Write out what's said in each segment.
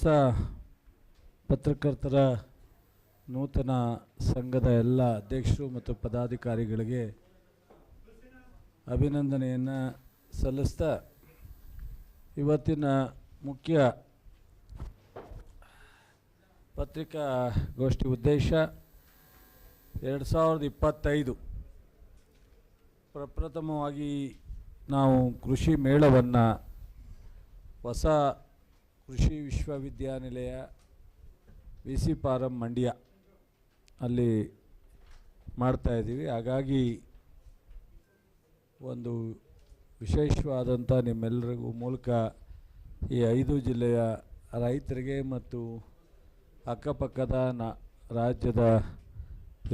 ಹೊಸ ಪತ್ರಕರ್ತರ ನೂತನ ಸಂಘದ ಎಲ್ಲ ಅಧ್ಯಕ್ಷರು ಮತ್ತು ಪದಾಧಿಕಾರಿಗಳಿಗೆ ಅಭಿನಂದನೆಯನ್ನು ಸಲ್ಲಿಸ್ತಾ ಇವತ್ತಿನ ಮುಖ್ಯ ಪತ್ರಿಕಾಗೋಷ್ಠಿ ಉದ್ದೇಶ ಎರಡು ಸಾವಿರದ ಇಪ್ಪತ್ತೈದು. ಪ್ರಪ್ರಥಮವಾಗಿ ನಾವು ಕೃಷಿ ಮೇಳವನ್ನು ಹೊಸ ಕೃಷಿ ವಿಶ್ವವಿದ್ಯಾನಿಲಯ ವಿ ಸಿ ಪಾರಂ ಮಂಡ್ಯ ಅಲ್ಲಿ ಮಾಡ್ತಾಯಿದ್ದೀವಿ ಹಾಗಾಗಿ ಒಂದು ವಿಶೇಷವಾದಂಥ ನಿಮ್ಮೆಲ್ಲರಿಗೂ ಮೂಲಕ ಈ ಐದು ಜಿಲ್ಲೆಯ ರೈತರಿಗೆ ಮತ್ತು ಅಕ್ಕಪಕ್ಕದ ನ ರಾಜ್ಯದ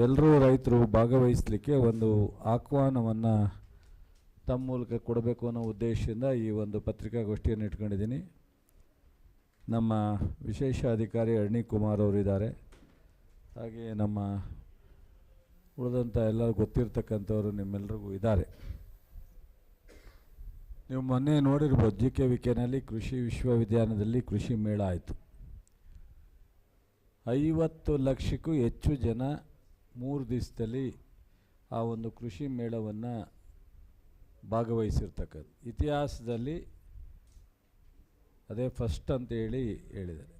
ಎಲ್ಲರೂ ರೈತರು ಭಾಗವಹಿಸಲಿಕ್ಕೆ ಒಂದು ಆಹ್ವಾನವನ್ನು ತಮ್ಮ ಮೂಲಕ ಕೊಡಬೇಕು ಅನ್ನೋ ಉದ್ದೇಶದಿಂದ ಈ ಒಂದು ಪತ್ರಿಕಾಗೋಷ್ಠಿಯನ್ನು ಇಟ್ಕೊಂಡಿದ್ದೀನಿ. ನಮ್ಮ ವಿಶೇಷ ಅಧಿಕಾರಿ ಅರ್ಣಿ ಕುಮಾರ್ ಅವರಿದ್ದಾರೆ. ಹಾಗೆ ನಮ್ಮ ಉಳಿದಂಥ ಎಲ್ಲರೂ ಗೊತ್ತಿರ್ತಕ್ಕಂಥವ್ರು ನಿಮ್ಮೆಲ್ಲರಿಗೂ ಇದ್ದಾರೆ. ನೀವು ಮೊನ್ನೆ ನೋಡಿರ್ಬೋದು ಜಿ ಕೆ ವಿ ಕೆನಲ್ಲಿ ಕೃಷಿ ವಿಶ್ವವಿದ್ಯಾಲಯದಲ್ಲಿ ಕೃಷಿ ಮೇಳ ಆಯಿತು. ಐವತ್ತು ಲಕ್ಷಕ್ಕೂ ಹೆಚ್ಚು ಜನ ಮೂರು ದಿವಸದಲ್ಲಿ ಆ ಒಂದು ಕೃಷಿ ಮೇಳವನ್ನು ಭಾಗವಹಿಸಿರ್ತಕ್ಕಂಥ ಇತಿಹಾಸದಲ್ಲಿ ಅದೇ ಫಸ್ಟ್ ಅಂತ ಹೇಳಿ ಹೇಳಿದ್ದಾರೆ.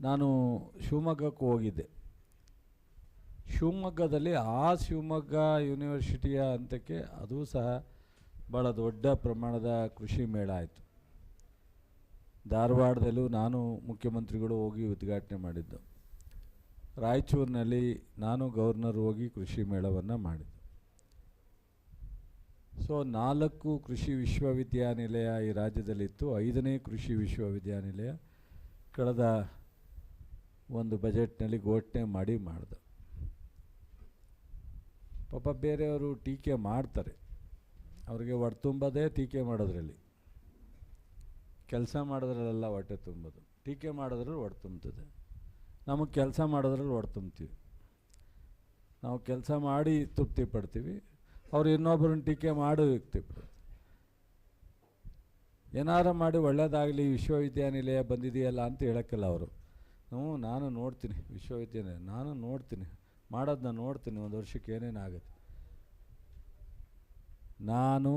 ನಾನು ಶಿವಮೊಗ್ಗಕ್ಕೆ ಹೋಗಿದ್ದೆ. ಶಿವಮೊಗ್ಗದಲ್ಲಿ ಆ ಶಿವಮೊಗ್ಗ ಯೂನಿವರ್ಸಿಟಿಯ ಹಂತಕ್ಕೆ ಅದು ಸಹ ಭಾಳ ದೊಡ್ಡ ಪ್ರಮಾಣದ ಕೃಷಿ ಮೇಳ ಆಯಿತು. ಧಾರವಾಡದಲ್ಲೂ ನಾನು ಮುಖ್ಯಮಂತ್ರಿಗಳು ಹೋಗಿ ಉದ್ಘಾಟನೆ ಮಾಡಿದ್ದು. ರಾಯಚೂರಿನಲ್ಲಿ ನಾನು ಗವರ್ನರ್ ಹೋಗಿ ಕೃಷಿ ಮೇಳವನ್ನು ಮಾಡಿದ್ದು. ಸೊ ನಾಲ್ಕು ಕೃಷಿ ವಿಶ್ವವಿದ್ಯಾನಿಲಯ ಈ ರಾಜ್ಯದಲ್ಲಿತ್ತು. ಐದನೇ ಕೃಷಿ ವಿಶ್ವವಿದ್ಯಾನಿಲಯ ಕಳೆದ ಒಂದು ಬಜೆಟ್ನಲ್ಲಿ ಘೋಷಣೆ ಮಾಡಿ ಮಾಡಿದೆ. ಪಾಪ ಬೇರೆಯವರು ಟೀಕೆ ಮಾಡ್ತಾರೆ. ಅವರಿಗೆ ಹೊಟ್ಟೆ ತುಂಬೋದೇ ಟೀಕೆ ಮಾಡೋದ್ರಲ್ಲಿ. ಕೆಲಸ ಮಾಡೋದ್ರಲ್ಲೆಲ್ಲ ಹೊಟ್ಟೆ ತುಂಬೋದು. ಟೀಕೆ ಮಾಡೋದ್ರಲ್ಲಿ ಹೊಟ್ಟೆ ತುಂಬ್ತದೆ. ನಮಗೆ ಕೆಲಸ ಮಾಡೋದ್ರಲ್ಲಿ ಹೊಟ್ಟೆ ತುಂಬ್ತೀವಿ. ನಾವು ಕೆಲಸ ಮಾಡಿ ತೃಪ್ತಿ ಪಡ್ತೀವಿ ಅವ್ರು ಇನ್ನೊಬ್ಬರನ್ನ ಟೀಕೆ ಮಾಡೋ ವ್ಯಕ್ತಿಗಳು ಏನಾರ ಮಾಡಿ ಒಳ್ಳೆಯದಾಗಲಿ ವಿಶ್ವವಿದ್ಯಾನಿಲಯ ಬಂದಿದೆಯಲ್ಲ ಅಂತ ಹೇಳೋಕ್ಕಿಲ್ಲ ಅವರು. ಹ್ಞೂ, ನಾನು ನೋಡ್ತೀನಿ ವಿಶ್ವವಿದ್ಯಾನಿಲಯ, ನಾನು ನೋಡ್ತೀನಿ ಮಾಡೋದನ್ನ ನೋಡ್ತೀನಿ, ಒಂದು ವರ್ಷಕ್ಕೆ ಏನೇನು ಆಗುತ್ತೆ. ನಾನು,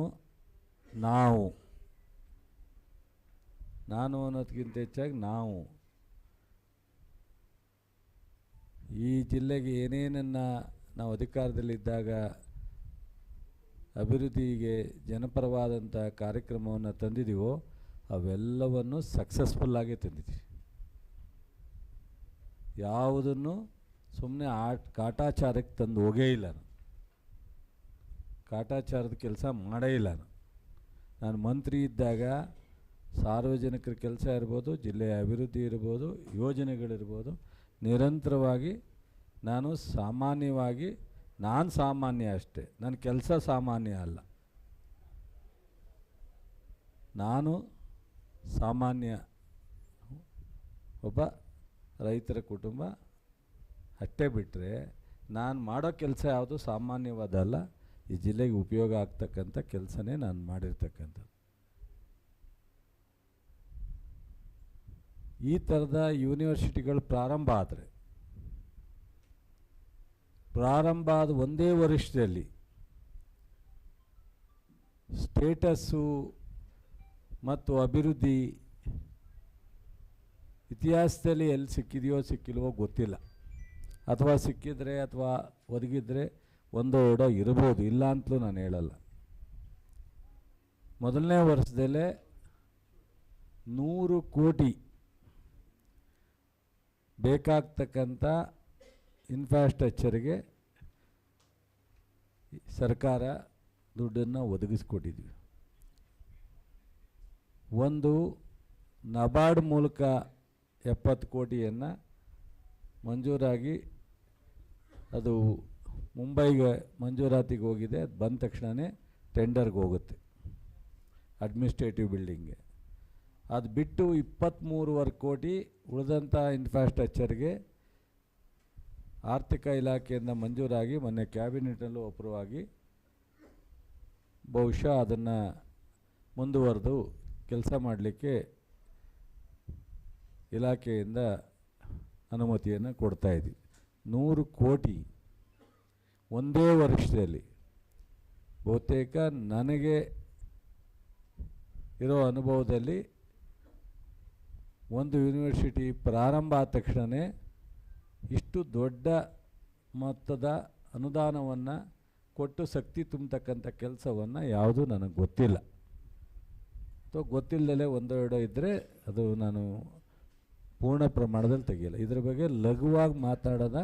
ನಾವು. ನಾನು ಅನ್ನೋದಕ್ಕಿಂತ ಹೆಚ್ಚಾಗಿ ನಾವು. ಈ ಜಿಲ್ಲೆಗೆ ಏನೇನನ್ನು ನಾವು ಅಧಿಕಾರದಲ್ಲಿದ್ದಾಗ ಅಭಿವೃದ್ಧಿಗೆ ಜನಪರವಾದಂಥ ಕಾರ್ಯಕ್ರಮವನ್ನು ತಂದಿದ್ದೀವೋ ಅವೆಲ್ಲವನ್ನು ಸಕ್ಸಸ್ಫುಲ್ಲಾಗಿ ತಂದಿದ್ದೀವಿ ಯಾವುದನ್ನು ಸುಮ್ಮನೆ ಆಟ, ಕಾಟಾಚಾರಕ್ಕೆ ತಂದು ಹೋಗೇ ಇಲ್ಲ ನಾನು. ಕಾಟಾಚಾರದ ಕೆಲಸ ಮಾಡೇ ಇಲ್ಲ ನಾನು. ನಾನು ಮಂತ್ರಿ ಇದ್ದಾಗ ಸಾರ್ವಜನಿಕರ ಕೆಲಸ ಇರ್ಬೋದು, ಜಿಲ್ಲೆಯ ಅಭಿವೃದ್ಧಿ ಇರ್ಬೋದು, ಯೋಜನೆಗಳಿರ್ಬೋದು, ನಿರಂತರವಾಗಿ ನಾನು ಸಾಮಾನ್ಯವಾಗಿ ನಾನು ಸಾಮಾನ್ಯ ಅಷ್ಟೇ ನನ್ನ ಕೆಲಸ ಸಾಮಾನ್ಯ ಅಲ್ಲ. ನಾನು ಸಾಮಾನ್ಯ ಒಬ್ಬ ರೈತರ ಕುಟುಂಬ, ಅಷ್ಟೇ ಬಿಟ್ಟರೆ ನಾನು ಮಾಡೋ ಕೆಲಸ ಯಾವುದು ಸಾಮಾನ್ಯವಾದಲ್ಲ, ಈ ಜಿಲ್ಲೆಗೆ ಉಪಯೋಗ ಆಗ್ತಕ್ಕಂಥ ಕೆಲಸನೇ ನಾನು ಮಾಡಿರ್ತಕ್ಕಂಥದ್ದು. ಈ ಥರದ ಯೂನಿವರ್ಸಿಟಿಗಳು ಪ್ರಾರಂಭ ಆದರೆ ಪ್ರಾರಂಭ ಆದ ಒಂದೇ ವರ್ಷದಲ್ಲಿ ಸ್ಟೇಟಸ್ಸು ಮತ್ತು ಅಭಿವೃದ್ಧಿ ಇತಿಹಾಸದಲ್ಲಿ ಎಲ್ಲಿ ಸಿಕ್ಕಿದೆಯೋ ಸಿಕ್ಕಿಲ್ವೋ ಗೊತ್ತಿಲ್ಲ. ಅಥವಾ ಸಿಕ್ಕಿದರೆ ಅಥವಾ ಒದಗಿದ್ರೆ ಒಂದೋ ಎರಡೋ ಇರ್ಬೋದು ಇಲ್ಲ ಅಂತಲೂ ನಾನು ಹೇಳಲ್ಲ. ಮೊದಲನೇ ವರ್ಷದಲ್ಲೇ ನೂರು ಕೋಟಿ ಬೇಕಾಗ್ತಕ್ಕಂಥ ಇನ್ಫ್ರಾಸ್ಟ್ರಕ್ಚರ್ಗೆ ಸರ್ಕಾರ ದುಡ್ಡನ್ನು ಒದಗಿಸ್ಕೊಟ್ಟಿದ್ವಿ. ಒಂದು ನಬಾರ್ಡ್ ಮೂಲಕ ಎಪ್ಪತ್ತು ಕೋಟಿಯನ್ನು ಮಂಜೂರಾಗಿ ಅದು ಮುಂಬೈಗೆ ಮಂಜೂರಾತಿಗೆ ಹೋಗಿದೆ. ಅದು ಬಂದ ತಕ್ಷಣವೇ ಟೆಂಡರ್ಗೆ ಹೋಗುತ್ತೆ ಅಡ್ಮಿನಿಸ್ಟ್ರೇಟಿವ್ ಬಿಲ್ಡಿಂಗ್ಗೆ. ಅದು ಬಿಟ್ಟು ಇಪ್ಪತ್ತ್ಮೂರುವರೆ ಕೋಟಿ ಉಳಿದಂಥ ಇನ್ಫ್ರಾಸ್ಟ್ರಕ್ಚರ್ಗೆ ಆರ್ಥಿಕ ಇಲಾಖೆಯಿಂದ ಮಂಜೂರಾಗಿ ಮೊನ್ನೆ ಕ್ಯಾಬಿನೆಟ್ನಲ್ಲೂ ಅಪ್ರೂವ್ ಆಗಿ ಬಹುಶಃ ಅದನ್ನು ಮುಂದುವರೆದು ಕೆಲಸ ಮಾಡಲಿಕ್ಕೆ ಇಲಾಖೆಯಿಂದ ಅನುಮತಿಯನ್ನು ಕೊಡ್ತಾ ಇದ್ವಿ ನೂರು ಕೋಟಿ ಒಂದೇ ವರ್ಷದಲ್ಲಿ ಬಹುತೇಕ ನನಗೆ ಇರೋ ಅನುಭವದಲ್ಲಿ ಒಂದು ಯೂನಿವರ್ಸಿಟಿ ಪ್ರಾರಂಭ ಆದ ತಕ್ಷಣವೇ ಇಷ್ಟು ದೊಡ್ಡ ಮೊತ್ತದ ಅನುದಾನವನ್ನು ಕೊಟ್ಟು ಶಕ್ತಿ ತುಂಬತಕ್ಕಂಥ ಕೆಲಸವನ್ನು ಯಾವುದೂ ನನಗೆ ಗೊತ್ತಿಲ್ಲ. ಸೊ ಗೊತ್ತಿಲ್ಲದಲೇ ಒಂದೆರಡು ಇದ್ದರೆ ಅದು ನಾನು ಪೂರ್ಣ ಪ್ರಮಾಣದಲ್ಲಿ ತೆಗೆಯಲ್ಲ. ಇದ್ರ ಬಗ್ಗೆ ಲಘುವಾಗಿ ಮಾತಾಡೋದ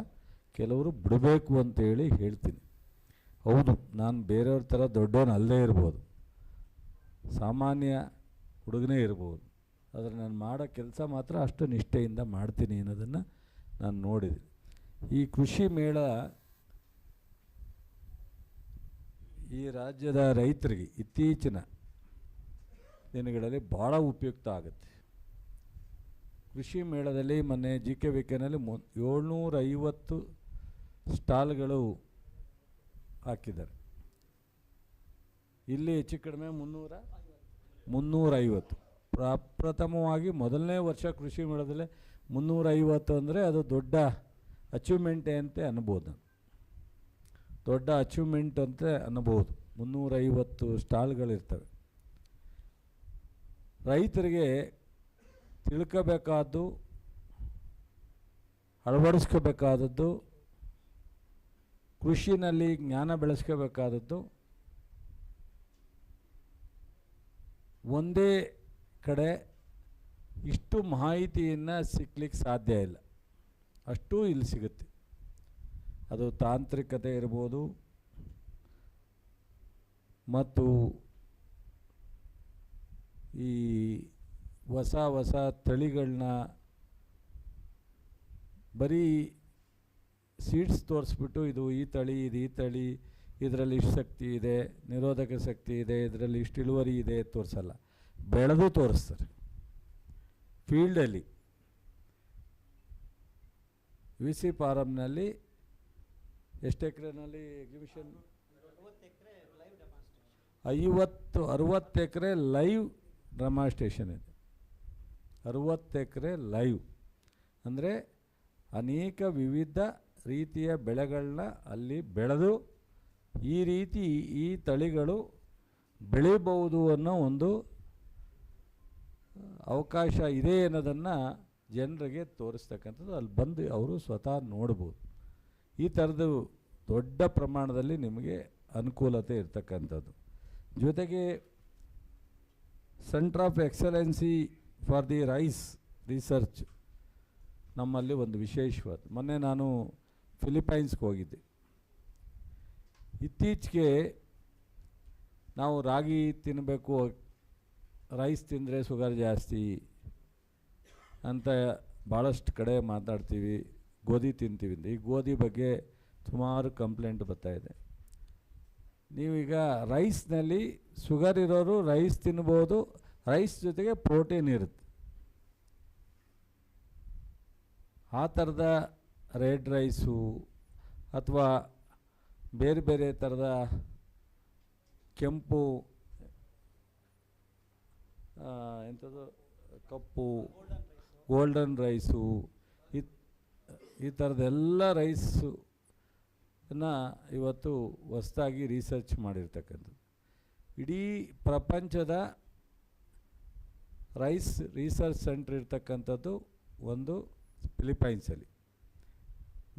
ಕೆಲವರು ಬಿಡಬೇಕು ಅಂತೇಳಿ ಹೇಳ್ತೀನಿ. ಹೌದು, ನಾನು ಬೇರೆಯವ್ರ ಥರ ದೊಡ್ಡವನು ಅಲ್ಲೇ ಇರ್ಬೋದು. ಸಾಮಾನ್ಯ ಹುಡುಗನೇ ಇರ್ಬೋದು. ಆದರೆ ನಾನು ಮಾಡೋ ಕೆಲಸ ಮಾತ್ರ ಅಷ್ಟು ನಿಷ್ಠೆಯಿಂದ ಮಾಡ್ತೀನಿ ಅನ್ನೋದನ್ನು ನಾನು ನೋಡಿದೆ. ಈ ಕೃಷಿ ಮೇಳ ಈ ರಾಜ್ಯದ ರೈತರಿಗೆ ಇತ್ತೀಚಿನ ದಿನಗಳಲ್ಲಿ ಭಾಳ ಉಪಯುಕ್ತ ಆಗುತ್ತೆ. ಕೃಷಿ ಮೇಳದಲ್ಲಿ ಮೊನ್ನೆ ಜಿ ಕೆ ವಿ ಕೆನಲ್ಲಿ ಮೊ ಏಳ್ನೂರ ಐವತ್ತು ಸ್ಟಾಲ್ಗಳು ಹಾಕಿದ್ದಾರೆ. ಇಲ್ಲಿ ಹೆಚ್ಚು ಕಡಿಮೆ ಮುನ್ನೂರ ಮುನ್ನೂರೈವತ್ತು. ಪ್ರಪ್ರಥಮವಾಗಿ ಮೊದಲನೇ ವರ್ಷ ಕೃಷಿ ಮೇಳದಲ್ಲೇ ಮುನ್ನೂರೈವತ್ತು ಅಂದರೆ ಅದು ದೊಡ್ಡ ಅಚೀವ್ಮೆಂಟೇ ಅಂತ ಅನ್ಬೋದು. ದೊಡ್ಡ ಅಚೀವ್ಮೆಂಟ್ ಅಂತ ಅನ್ನಬಹುದು ಮುನ್ನೂರೈವತ್ತು ಸ್ಟಾಲ್ಗಳಿರ್ತವೆ. ರೈತರಿಗೆ ತಿಳ್ಕೋಬೇಕಾದ್ದು, ಅಳವಡಿಸ್ಕೋಬೇಕಾದದ್ದು, ಕೃಷಿನಲ್ಲಿ ಜ್ಞಾನ ಬೆಳೆಸ್ಕೋಬೇಕಾದದ್ದು, ಒಂದೇ ಕಡೆ ಇಷ್ಟು ಮಾಹಿತಿಯನ್ನು ಸಿಗ್ಲಿಕ್ಕೆ ಸಾಧ್ಯ ಇಲ್ಲ. ಅಷ್ಟೂ ಇಲ್ಲಿ ಸಿಗುತ್ತೆ. ಅದು ತಾಂತ್ರಿಕತೆ ಇರ್ಬೋದು. ಮತ್ತು ಈ ಹೊಸ ಹೊಸ ತಳಿಗಳನ್ನ ಬರೀ ಸೀಡ್ಸ್ ತೋರಿಸ್ಬಿಟ್ಟು ಇದು ಈ ತಳಿ, ಇದು ಈ ತಳಿ, ಇದರಲ್ಲಿ ಇಷ್ಟು ಶಕ್ತಿ ಇದೆ, ನಿರೋಧಕ ಶಕ್ತಿ ಇದೆ, ಇದರಲ್ಲಿ ಇಷ್ಟು ಇಳುವರಿ ಇದೆ ತೋರಿಸಲ್ಲ. ಬೆಳೆದು ತೋರಿಸ್ತಾರೆ. ಫೀಲ್ಡಲ್ಲಿ, ವಿ ಸಿ ಫಾರಮ್ನಲ್ಲಿ ಎಷ್ಟು ಎಕರೆನಲ್ಲಿ ಎಕ್ಸಿಬಿಷನ್ ಐವತ್ತು, ಅರುವತ್ತು ಎಕರೆ ಲೈವ್ ಡೆಮಾನ್ಸ್ಟ್ರೇಷನ್ ಇದೆ. ಅರುವತ್ತು ಎಕರೆ ಲೈವ್ ಅಂದರೆ ಅನೇಕ ವಿವಿಧ ರೀತಿಯ ಬೆಳೆಗಳನ್ನ ಅಲ್ಲಿ ಬೆಳೆದು ಈ ರೀತಿ ಈ ತಳಿಗಳು ಬೆಳಿಬಹುದು ಅನ್ನೋ ಒಂದು ಅವಕಾಶ ಇದೆ ಅನ್ನೋದನ್ನು ಜನರಿಗೆ ತೋರಿಸ್ತಕ್ಕಂಥದ್ದು. ಅಲ್ಲಿ ಬಂದು ಅವರು ಸ್ವತಃ ನೋಡ್ಬೋದು. ಈ ಥರದ್ದು ದೊಡ್ಡ ಪ್ರಮಾಣದಲ್ಲಿ ನಿಮಗೆ ಅನುಕೂಲತೆ ಇರ್ತಕ್ಕಂಥದ್ದು. ಜೊತೆಗೆ centre of excellency for the rice research ನಮ್ಮಲ್ಲಿ ಒಂದು ವಿಶೇಷವಾದ, ಮೊನ್ನೆ ನಾನು ಫಿಲಿಪೈನ್ಸ್ಗೆ ಹೋಗಿದ್ದೆ. ಇತ್ತೀಚೆಗೆ ನಾವು ರಾಗಿ ತಿನ್ನಬೇಕು ರೈಸ್ ತಿಂದರೆ ಶುಗರ್ ಜಾಸ್ತಿ ಅಂತ ಭಾಳಷ್ಟು ಕಡೆ ಮಾತಾಡ್ತೀವಿ, ಗೋಧಿ ತಿಂತೀವಿ ಈ ಗೋಧಿ ಬಗ್ಗೆ ಸುಮಾರು ಕಂಪ್ಲೇಂಟ್ ಬರ್ತಾಯಿದೆ ನೀವೀಗ ರೈಸ್ನಲ್ಲಿ ಶುಗರ್ ಇರೋರು ರೈಸ್ ತಿನ್ಬೋದು ರೈಸ್ ಜೊತೆಗೆ ಪ್ರೋಟೀನ್ ಇರುತ್ತೆ. ಆ ಥರದ ರೆಡ್ ರೈಸು ಅಥವಾ ಬೇರೆ ಬೇರೆ ಥರದ ಕೆಂಪು ಎಂಥದ್ದು, ಕಪ್ಪು ಗೋಲ್ಡನ್ ರೈಸು ಈ ಈ ಥರದ್ದೆಲ್ಲ ರೈಸು ಇವತ್ತು ಹೊಸ್ದಾಗಿ ರಿಸರ್ಚ್ ಮಾಡಿರ್ತಕ್ಕಂಥದ್ದು. ಇಡೀ ಪ್ರಪಂಚದ ರೈಸ್ ರಿಸರ್ಚ್ ಸೆಂಟ್ರ್ ಇರ್ತಕ್ಕಂಥದ್ದು ಒಂದು ಫಿಲಿಪೈನ್ಸಲ್ಲಿ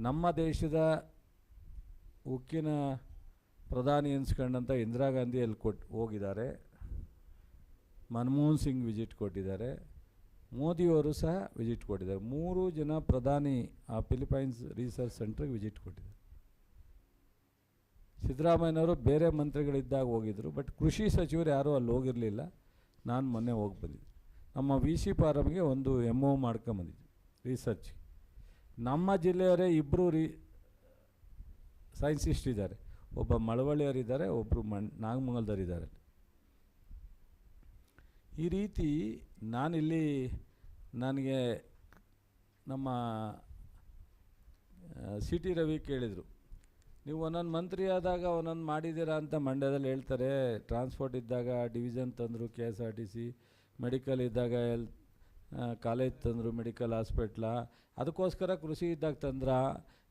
ನಮ್ಮ ದೇಶದ ಉಕ್ಕಿನ ಪ್ರಧಾನಿ ಎನ್ಸ್ಕೊಂಡಂಥ ಇಂದಿರಾ ಗಾಂಧಿ ಅಲ್ಲಿ ಕೊಟ್ಟು ಹೋಗಿದ್ದಾರೆ. ಮನಮೋಹನ್ ಸಿಂಗ್ ವಿಸಿಟ್ ಕೊಟ್ಟಿದ್ದಾರೆ. ಮೋದಿಯವರು ಸಹ ವಿಸಿಟ್ ಕೊಟ್ಟಿದ್ದಾರೆ. ಮೂರು ಜನ ಪ್ರಧಾನಿ ಆ ಫಿಲಿಪೈನ್ಸ್ ರಿಸರ್ಚ್ ಸೆಂಟ್ರಿಗೆ ವಿಸಿಟ್ ಕೊಟ್ಟಿದ್ದಾರೆ. ಸಿದ್ದರಾಮಯ್ಯನವರು ಬೇರೆ ಮಂತ್ರಿಗಳಿದ್ದಾಗ ಹೋಗಿದ್ದರು ಬಟ್ ಕೃಷಿ ಸಚಿವರು ಯಾರೂ ಅಲ್ಲಿ ಹೋಗಿರಲಿಲ್ಲ. ನಾನು ಮೊನ್ನೆ ಹೋಗಿ ಬಂದಿದ್ದೆ. ನಮ್ಮ ವಿ ಸಿ ಫಾರಮ್ಗೆ ಒಂದು ಎಂ ಒ ಮಾಡ್ಕೊಂಬಂದಿದ್ದೆ ರಿಸರ್ಚ್ ನಮ್ಮ ಜಿಲ್ಲೆಯವರೇ ಇಬ್ಬರು ರೀ ಸೈನ್ಸಿಸ್ಟ್ ಇದ್ದಾರೆ. ಒಬ್ಬ ಮಳವಳ್ಳಿಯವರಿದ್ದಾರೆ ಒಬ್ಬರು ಮಣ್ ನಾಗಮಂಗಲದವರಿದ್ದಾರೆ. ಈ ರೀತಿ ನಾನಿಲ್ಲಿ ನನಗೆ ನಮ್ಮ ಸಿ ಟಿ ರವಿ ಕೇಳಿದರು. ನೀವು ಒಂದೊಂದು ಮಂತ್ರಿ ಆದಾಗ ಒಂದೊಂದು ಮಾಡಿದ್ದೀರಾ ಅಂತ ಮಂಡ್ಯದಲ್ಲಿ ಹೇಳ್ತಾರೆ. ಟ್ರಾನ್ಸ್ಪೋರ್ಟ್ ಇದ್ದಾಗ ಡಿವಿಷನ್ ತಂದರು, K S R T C, medical ಇದ್ದಾಗ ಎಲ್ ಕಾಲೇಜ್ ತಂದರು, ಮೆಡಿಕಲ್ ಹಾಸ್ಪಿಟ್ಲ. ಅದಕ್ಕೋಸ್ಕರ ಕೃಷಿ ಇದ್ದಾಗ ತಂದ್ರ?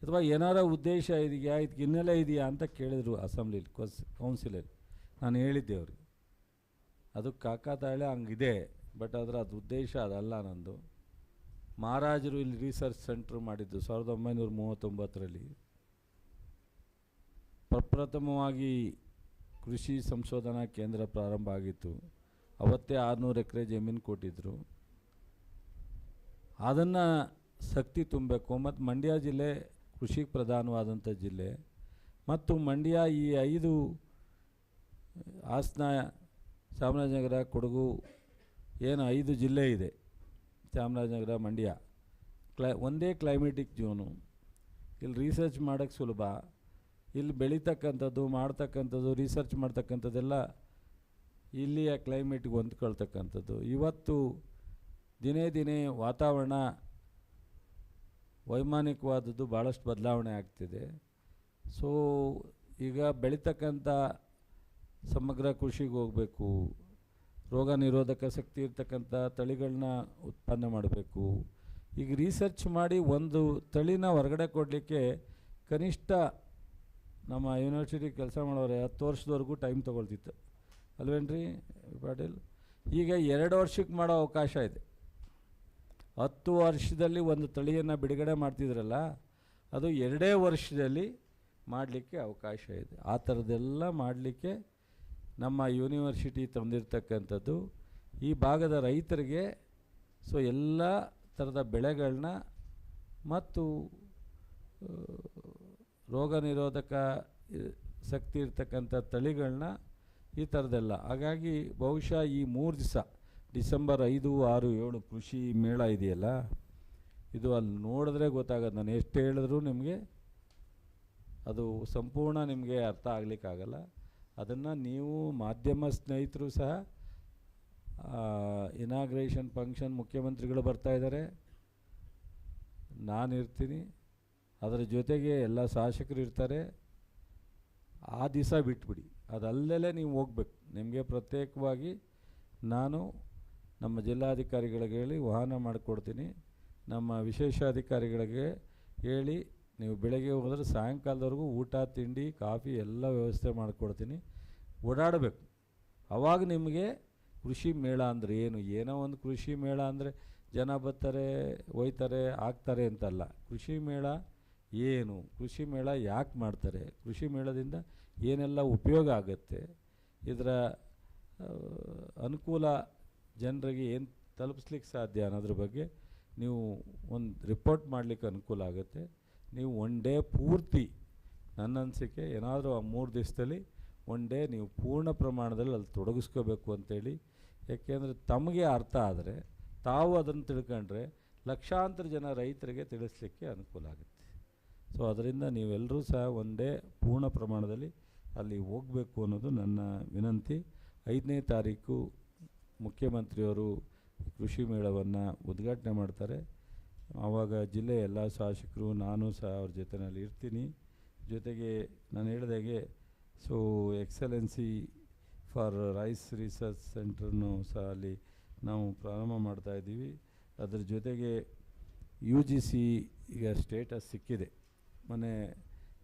ಅಥವಾ ಏನಾರ ಉದ್ದೇಶ ಇದೆಯಾ? ಇದಕ್ಕೆ ಹಿನ್ನೆಲೆ ಇದೆಯಾ ಅಂತ ಕೇಳಿದರು ಅಸೆಂಬ್ಲಿಲಿ ಕೌನ್ಸಿಲಲ್ಲಿ. ನಾನು ಹೇಳಿದ್ದೆ ಅವ್ರಿಗೆ. ಅದು ಕಾಕಾತಾಳೆ ಹಂಗಿದೆ ಬಟ್ ಅದರ ಅದು ಉದ್ದೇಶ ಅದಲ್ಲ ನಂದು. ಮಹಾರಾಜರು ಇಲ್ಲಿ ರಿಸರ್ಚ್ ಸೆಂಟ್ರ್ ಮಾಡಿದ್ದು ಸಾವಿರದ ಒಂಬೈನೂರ ಮೂವತ್ತೊಂಬತ್ತರಲ್ಲಿ. ಪ್ರಪ್ರಥಮವಾಗಿ ಕೃಷಿ ಸಂಶೋಧನಾ ಕೇಂದ್ರ ಪ್ರಾರಂಭ ಆಗಿತ್ತು. ಅವತ್ತೇ ಆರುನೂರು ಎಕರೆ ಜಮೀನು ಕೊಟ್ಟಿದ್ದರು ಅದನ್ನು ಶಕ್ತಿ ತುಂಬಬೇಕು. ಮತ್ತು ಮಂಡ್ಯ ಜಿಲ್ಲೆ ಕೃಷಿ ಪ್ರಧಾನವಾದಂಥ ಜಿಲ್ಲೆ. ಮತ್ತು ಮಂಡ್ಯ ಈ ಐದು ಹಾಸನ ಚಾಮರಾಜನಗರ, ಕೊಡಗು ಏನು ಐದು ಜಿಲ್ಲೆ ಇದೆ. ಚಾಮರಾಜನಗರ, ಮಂಡ್ಯ. ಕ್ಲೈ, ಒಂದೇ ಕ್ಲೈಮೇಟಿಕ್ ಜೋನು ಇಲ್ಲಿ ರಿಸರ್ಚ್ ಮಾಡೋಕ್ಕೆ ಸುಲಭ. ಇಲ್ಲಿ ಬೆಳೀತಕ್ಕಂಥದ್ದು, ಮಾಡ್ತಕ್ಕಂಥದ್ದು ರಿಸರ್ಚ್ ಮಾಡ್ತಕ್ಕಂಥದ್ದೆಲ್ಲ ಇಲ್ಲಿಯ ಕ್ಲೈಮೇಟ್ಗೆ ಹೊಂದ್ಕೊಳ್ತಕ್ಕಂಥದ್ದು. ಇವತ್ತು ದಿನೇ ದಿನೇ ವಾತಾವರಣ ವೈಮಾನಿಕವಾದದ್ದು ಭಾಳಷ್ಟು ಬದಲಾವಣೆ ಆಗ್ತಿದೆ. ಸೊ ಈಗ ಬೆಳೀತಕ್ಕಂಥ ಸಮಗ್ರ ಕೃಷಿಗೆ ಹೋಗಬೇಕು. ರೋಗ ನಿರೋಧಕ ಶಕ್ತಿ ಇರ್ತಕ್ಕಂಥ ತಳಿಗಳನ್ನ ಉತ್ಪನ್ನ ಮಾಡಬೇಕು. ಈಗ ರಿಸರ್ಚ್ ಮಾಡಿ ಒಂದು ತಳಿನ ಹೊರಗಡೆ ಕೊಡಲಿಕ್ಕೆ ಕನಿಷ್ಠ ನಮ್ಮ ಯೂನಿವರ್ಸಿಟಿ ಕೆಲಸ ಮಾಡೋರೆ ಹತ್ತು ವರ್ಷದವರೆಗೂ ಟೈಮ್ ತೊಗೊಳ್ತಿತ್ತು. ಅಲ್ವೇನ್ರಿ ಪಾಟೀಲ್? ಈಗ ಎರಡು ವರ್ಷಕ್ಕೆ ಮಾಡೋ ಅವಕಾಶ ಇದೆ. ಹತ್ತು ವರ್ಷದಲ್ಲಿ ಒಂದು ತಳಿಯನ್ನು ಬಿಡುಗಡೆ ಮಾಡ್ತಿದ್ರಲ್ಲ, ಅದು ಎರಡೇ ವರ್ಷದಲ್ಲಿ ಮಾಡಲಿಕ್ಕೆ ಅವಕಾಶ ಇದೆ. ಆ ಥರದ್ದೆಲ್ಲ ಮಾಡಲಿಕ್ಕೆ ನಮ್ಮ ಯೂನಿವರ್ಸಿಟಿ ತಂದಿರತಕ್ಕಂಥದ್ದು, ಈ ಭಾಗದ ರೈತರಿಗೆ ಸೊ ಎಲ್ಲ ಥರದ ಬೆಳೆಗಳನ್ನ ಮತ್ತು ರೋಗ ನಿರೋಧಕ ಶಕ್ತಿ ಇರ್ತಕ್ಕಂಥ ತಳಿಗಳನ್ನ ಈ ಥರದ್ದೆಲ್ಲ ಹಾಗಾಗಿ ಬಹುಶಃ ಈ ಮೂರು ದಿವಸ, ಡಿಸೆಂಬರ್ ಐದು, ಆರು, ಏಳು ಕೃಷಿ ಮೇಳ ಇದೆಯಲ್ಲ, ಇದು ಅಲ್ಲಿ ನೋಡಿದ್ರೆ ಗೊತ್ತಾಗೋದು ನಾನು ಎಷ್ಟು ಹೇಳಿದ್ರೂ ನಿಮಗೆ ಅದು ಸಂಪೂರ್ಣ ನಿಮಗೆ ಅರ್ಥ ಆಗಲಿಕ್ಕಾಗಲ್ಲ. ಅದನ್ನು ನೀವು ಮಾಧ್ಯಮ ಸ್ನೇಹಿತರು ಸಹ ಇನಾಗ್ರೇಷನ್ ಫಂಕ್ಷನ್ ಮುಖ್ಯಮಂತ್ರಿಗಳು ಬರ್ತಾ ಇದ್ದಾರೆ. ನಾನು ಇರ್ತೀನಿ. ಅದರ ಜೊತೆಗೆ ಎಲ್ಲ ಶಾಸಕರು ಇರ್ತಾರೆ. ಆ ದಿವಸ ಬಿಟ್ಬಿಡಿ. ಅದಲ್ಲೇ ನೀವು ಹೋಗ್ಬೇಕು. ನಿಮಗೆ ಪ್ರತ್ಯೇಕವಾಗಿ ನಾನು ನಮ್ಮ ಜಿಲ್ಲಾಧಿಕಾರಿಗಳಿಗೆ ಹೇಳಿ ವಾಹನ ಮಾಡಿಕೊಡ್ತೀನಿ. ನಮ್ಮ ವಿಶೇಷಾಧಿಕಾರಿಗಳಿಗೆ ಹೇಳಿ ನೀವು ಬೆಳಗ್ಗೆ ಹೋದರೆ ಸಾಯಂಕಾಲದವರೆಗೂ ಊಟ, ತಿಂಡಿ, ಕಾಫಿ ಎಲ್ಲ ವ್ಯವಸ್ಥೆ ಮಾಡಿಕೊಡ್ತೀನಿ. ಓಡಾಡಬೇಕು. ಆವಾಗ ನಿಮಗೆ ಕೃಷಿ ಮೇಳ ಅಂದರೆ ಏನು? ಏನೋ ಒಂದು ಕೃಷಿ ಮೇಳ ಅಂದರೆ ಜನ ಬರ್ತಾರೆ ಒಯ್ತಾರೆ ಆಗ್ತಾರೆ ಅಂತಲ್ಲ. ಕೃಷಿ ಮೇಳ ಏನು? ಕೃಷಿ ಮೇಳ ಯಾಕೆ ಮಾಡ್ತಾರೆ? ಕೃಷಿ ಮೇಳದಿಂದ ಏನೆಲ್ಲ ಉಪಯೋಗ ಆಗುತ್ತೆ? ಇದರ ಅನುಕೂಲ ಜನರಿಗೆ ಏನು ತಲುಪಿಸ್ಲಿಕ್ಕೆ ಸಾಧ್ಯ ಅನ್ನೋದ್ರ ಬಗ್ಗೆ ನೀವು ಒಂದು ರಿಪೋರ್ಟ್ ಮಾಡಲಿಕ್ಕೆ ಅನುಕೂಲ ಆಗುತ್ತೆ. ನೀವು ಒನ್ ಡೇ ಪೂರ್ತಿ ನನ್ನ ಅನಿಸಿಕೆ ಏನಾದರೂ ಆ ಮೂರು ದಿವಸದಲ್ಲಿ ಒನ್ ಡೇ ನೀವು ಪೂರ್ಣ ಪ್ರಮಾಣದಲ್ಲಿ ಅಲ್ಲಿ ತೊಡಗಿಸ್ಕೋಬೇಕು ಅಂತೇಳಿ. ಯಾಕೆಂದರೆ ತಮಗೆ ಅರ್ಥ ಆದರೆ ತಾವು ಅದನ್ನು ತಿಳ್ಕೊಂಡ್ರೆ ಲಕ್ಷಾಂತರ ಜನ ರೈತರಿಗೆ ತಿಳಿಸ್ಲಿಕ್ಕೆ ಅನುಕೂಲ ಆಗುತ್ತೆ. ಸೊ ಅದರಿಂದ ನೀವೆಲ್ಲರೂ ಸಹ ಒಂದೇ ಪೂರ್ಣ ಪ್ರಮಾಣದಲ್ಲಿ ಅಲ್ಲಿ ಹೋಗಬೇಕು ಅನ್ನೋದು ನನ್ನ ವಿನಂತಿ. ಐದನೇ ತಾರೀಕು ಮುಖ್ಯಮಂತ್ರಿಯವರು ಕೃಷಿ ಮೇಳವನ್ನು ಉದ್ಘಾಟನೆ ಮಾಡ್ತಾರೆ. ಆವಾಗ ಜಿಲ್ಲೆಯ ಎಲ್ಲ ಶಾಸಕರು, ನಾನು ಸಹ ಅವ್ರ ಜೊತೆಯಲ್ಲಿ ಇರ್ತೀನಿ. ಜೊತೆಗೆ ನಾನು ಹೇಳಿದಾಗೆ so excellency for rice research ಸೆಂಟ್ರನ್ನು ಸಹ ಅಲ್ಲಿ ನಾವು ಪ್ರಾರಂಭ ಮಾಡ್ತಾ ಇದ್ದೀವಿ. ಅದ್ರ ಜೊತೆಗೆ ಯು ಜಿ ಸಿ ಈಗ ಸ್ಟೇಟಸ್ ಸಿಕ್ಕಿದೆ. ಮೊನ್ನೆ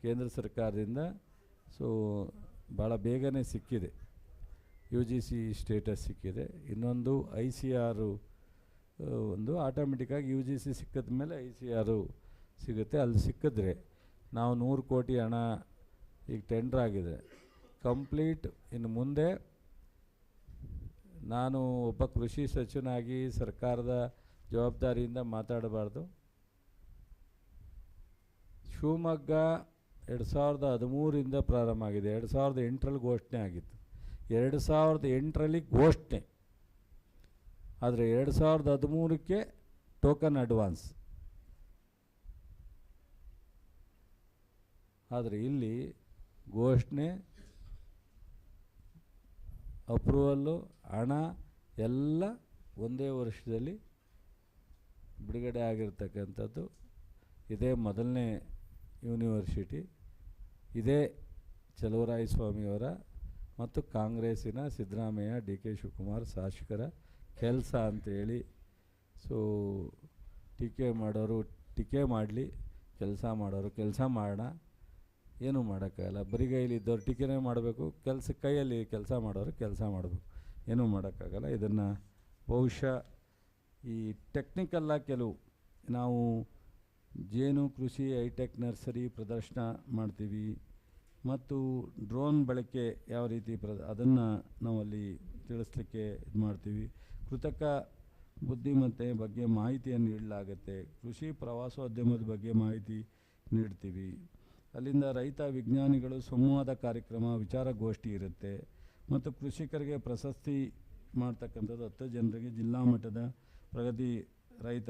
ಕೇಂದ್ರ ಸರ್ಕಾರದಿಂದ ಸೊ ಭಾಳ ಬೇಗನೆ ಸಿಕ್ಕಿದೆ. ಯು ಜಿ ಸಿ ಸ್ಟೇಟಸ್ ಸಿಕ್ಕಿದೆ. ಇನ್ನೊಂದು ಐ ಸಿ ಆರು ಒಂದು ಆಟೋಮೆಟಿಕ್ಕಾಗಿ ಯು ಜಿ ಸಿ ಸಿಕ್ಕಿದ ಮೇಲೆ ಐ ಸಿ ಆರು ಸಿಗುತ್ತೆ. ಅಲ್ಲಿ ಸಿಕ್ಕಿದ್ರೆ ನಾವು ನೂರು ಕೋಟಿ ಹಣ ಈಗ ಟೆಂಡ್ರ್ ಆಗಿದೆ ಕಂಪ್ಲೀಟ್ ಇನ್ನು ಮುಂದೆ ನಾನು ಒಬ್ಬ ಕೃಷಿ ಸಚಿವನಾಗಿ ಸರ್ಕಾರದ ಜವಾಬ್ದಾರಿಯಿಂದ ಮಾತಾಡಬಾರ್ದು. ಶಿವಮೊಗ್ಗ ಎರಡು ಸಾವಿರದ ಹದಿಮೂರಿಂದ ಪ್ರಾರಂಭ ಆಗಿದೆ. ಎರಡು ಸಾವಿರದ ಎಂಟರಲ್ಲಿ ಘೋಷಣೆ ಆಗಿತ್ತು. ಎರಡು ಸಾವಿರದ ಎಂಟರಲ್ಲಿ ಘೋಷಣೆ. ಆದರೆ ಎರಡು ಸಾವಿರದ ಹದಿಮೂರಕ್ಕೆ ಟೋಕನ್ ಅಡ್ವಾನ್ಸ್ ಆದರೆ ಇಲ್ಲಿ ಘೋಷಣೆ ಅಪ್ರೂವಲ್ಲು ಹಣ ಎಲ್ಲ ಒಂದೇ ವರ್ಷದಲ್ಲಿ ಬಿಡುಗಡೆ ಆಗಿರ್ತಕ್ಕಂಥದ್ದು. ಇದೇ ಮೊದಲನೇ ಯೂನಿವರ್ಸಿಟಿ ಇದೇ ಚಲುವರಾಯ ಸ್ವಾಮಿಯವರ ಮತ್ತು ಕಾಂಗ್ರೆಸ್ಸಿನ ಸಿದ್ದರಾಮಯ್ಯ, ಡಿ ಕೆ ಶಿವಕುಮಾರ್, ಶಾಸಕರ ಕೆಲಸ ಅಂತೇಳಿ, ಸೊ, ಟೀಕೆ ಮಾಡೋರು ಟೀಕೆ ಮಾಡಲಿ, ಕೆಲಸ ಮಾಡೋರು ಕೆಲಸ ಮಾಡೋಣ ಏನೂ ಮಾಡೋಕ್ಕಾಗಲ್ಲ. ಕೈಯಲ್ಲಿ ಇದ್ದವ್ರು ಟೀಕೆನೇ ಮಾಡಬೇಕು, ಕೆಲಸ, ಕೈಯಲ್ಲಿ ಕೆಲಸ ಮಾಡೋರು ಕೆಲಸ ಮಾಡಬೇಕು. ಏನೂ ಮಾಡೋಕ್ಕಾಗಲ್ಲ. ಇದನ್ನು ಬಹುಶಃ ಈ ಟೆಕ್ನಿಕಲ್ಲ ಕೆಲವು, ನಾವು ಜೇನು, ಕೃಷಿ, ಹೈಟೆಕ್, ನರ್ಸರಿ ಪ್ರದರ್ಶನ ಮಾಡ್ತೀವಿ. ಮತ್ತು ಡ್ರೋನ್ ಬಳಕೆ ಯಾವ ರೀತಿ ಪ್ರ ಅದನ್ನು ನಾವಲ್ಲಿ ತಿಳಿಸ್ಲಿಕ್ಕೆ ಇದು ಮಾಡ್ತೀವಿ ಕೃತಕ ಬುದ್ಧಿಮತ್ತೆ ಬಗ್ಗೆ ಮಾಹಿತಿಯನ್ನು ನೀಡಲಾಗುತ್ತೆ. ಕೃಷಿ ಪ್ರವಾಸೋದ್ಯಮದ ಬಗ್ಗೆ ಮಾಹಿತಿ ನೀಡ್ತೀವಿ. ಅಲ್ಲಿಂದ ರೈತ ವಿಜ್ಞಾನಿಗಳು ಸಂವಾದ ಕಾರ್ಯಕ್ರಮ, ವಿಚಾರಗೋಷ್ಠಿ ಇರುತ್ತೆ. ಮತ್ತು ಕೃಷಿಕರಿಗೆ ಪ್ರಶಸ್ತಿ ಮಾಡ್ತಕ್ಕಂಥದ್ದು ಹತ್ತು ಜನರಿಗೆ ಜಿಲ್ಲಾ ಮಟ್ಟದ ಪ್ರಗತಿ ರೈತ